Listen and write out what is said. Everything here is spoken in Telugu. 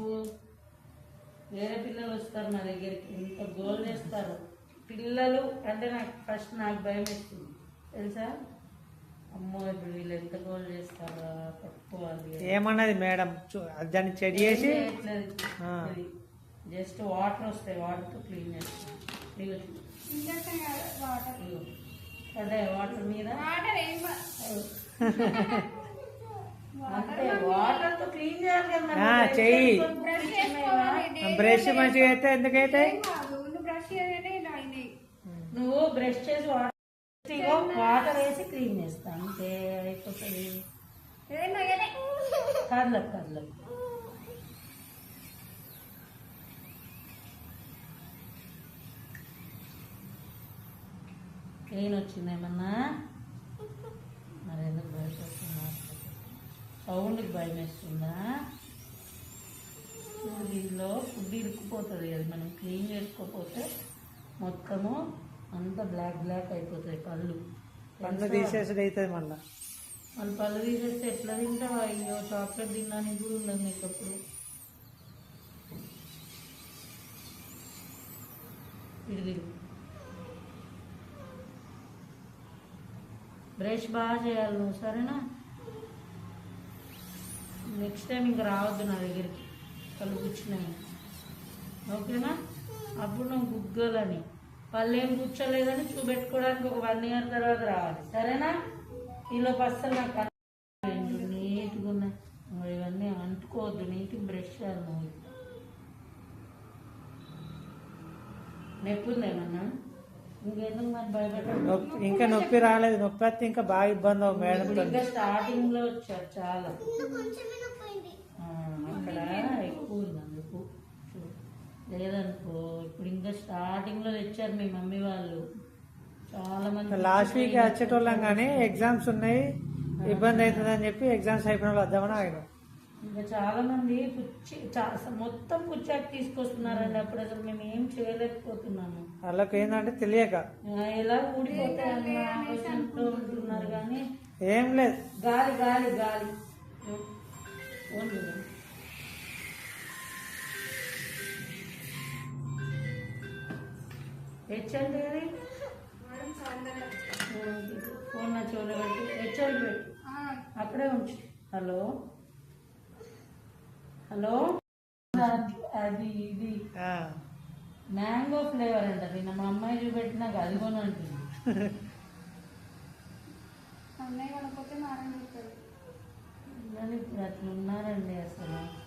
నువ్వు వేరే పిల్లలు వస్తారు నా దగ్గరికి. ఇంత గోల్ చేస్తారు. పిల్లలు అంటే నాకు ఫస్ట్ నాకు భయం వేస్తుంది. తెలుసా? అమ్మో ఇప్పుడు వీళ్ళు ఎంత గోల్ చేస్తారా? పట్టుకోవాలి ఏమన్నది మేడం? చూ- దాన్ని చెడి చేసి? ఆ. జస్ట్ వాటర్ వస్తాయి. వాటర్తో క్లీన్ చేస్తాం ఇగో చూ. ఇంజక్షన్ కాదు వాటర్ వాటర్ మీద వాటర్ చెయ్యి. బ్రష్ బ్రష్ బ్రష్ మంచిగా అయితే ఎందుకైతే నువ్వు బ్రష్ బ్రష్ చేసి వాటర్ వాటర్ వేసి క్లీన్ చేస్తా అంతే. అయిపోతుంది. కర్లకు కర్లకు పెయిన్ వచ్చింది ఏమన్నా? మరి ఎందుకు భయపడుతున్నా సౌండ్కి భయం వేస్తుందా? దీనిలో ఫుడ్ ఇరుక్కుపోతుంది అది మనం క్లీన్ చేసుకోకపోతే మొత్తము అంతా బ్లాక్ బ్లాక్ అయిపోతాయి పళ్ళు. పన్ను తీసేసుడు అవుతుంది మళ్ళా. వాళ్ళు పళ్ళు తీసేస్తే ఎట్లా తింటావా? అయ్యో చాక్లెట్ తినడానికి కూడా ఉండదు నీకు అప్పుడు. తిరుగు బ్రష్ బాగా చేయాలి నువ్వు సరేనా? నెక్స్ట్ టైం ఇంకా రావద్దు నా దగ్గరికి. కళ్ళు కూర్చున్నాయి ఓకేనా? అప్పుడు నువ్వు గుగ్గలని. పళ్ళు ఏం కూర్చోలేదని చూపెట్టుకోవడానికి ఒక వన్ ఇయర్ తర్వాత రావాలి. సరేనా? ఈలో అస్సలు నాకు. నీట్గా ఉన్నాయి ఇవన్నీ అంటుకోవద్దు. నీట్గా బ్రష్ చేయాలి నువ్వు నొప్పి ఉందేమన్నా ఇంకెందుకు మరి భయపెట్టాలి నొప్పి ఇంకా నొప్పి రాలేదు. నొప్పి వస్తే ఇంకా బాగా ఇబ్బంది మేడం ఇంకా స్టార్టింగ్లో వచ్చారు చాలా. లేదనుకో ఇప్పుడు ఇంకా స్టార్టింగ్లో తెచ్చారు మీ మమ్మీ వాళ్ళు. చాలా మంది లాస్ట్ వీక్ వచ్చేటోళ్ళం కానీ ఎగ్జామ్స్ ఉన్నాయి. ఇబ్బంది అవుతుంది అని చెప్పి ఎగ్జామ్స్ అయిపోయిన వాళ్ళు వద్దామని ఆగినాం. ఇంకా చాలా మంది పుచ్చి చా- మొత్తం పుచ్చాకి తీసుకొస్తున్నారండి. అప్పుడు అసలు మేము ఏం చేయలేకపోతున్నాము. వాళ్ళకి ఏంటంటే తెలియక. ఎలా ఊడిపోతాయి ఉంటున్నారు కానీ ఏం లేదు. గాలి గాలి గాలి. హెచ్ఎల్ ఫోన్ నా చెవులో పెట్టి. హెచ్ఎల్ పెట్టు. అక్కడే ఉంచు. హలో? హలో? అది ఇది. ఆ, మ్యాంగో ఫ్లేవర్ అంట. నిన్న మా అమ్మాయి చూపెట్టినాక అది కొని అంటుంది. అన్నయ్య కొనకపోతే ఇప్పుడు అట్లా ఉన్నారండి అసలు.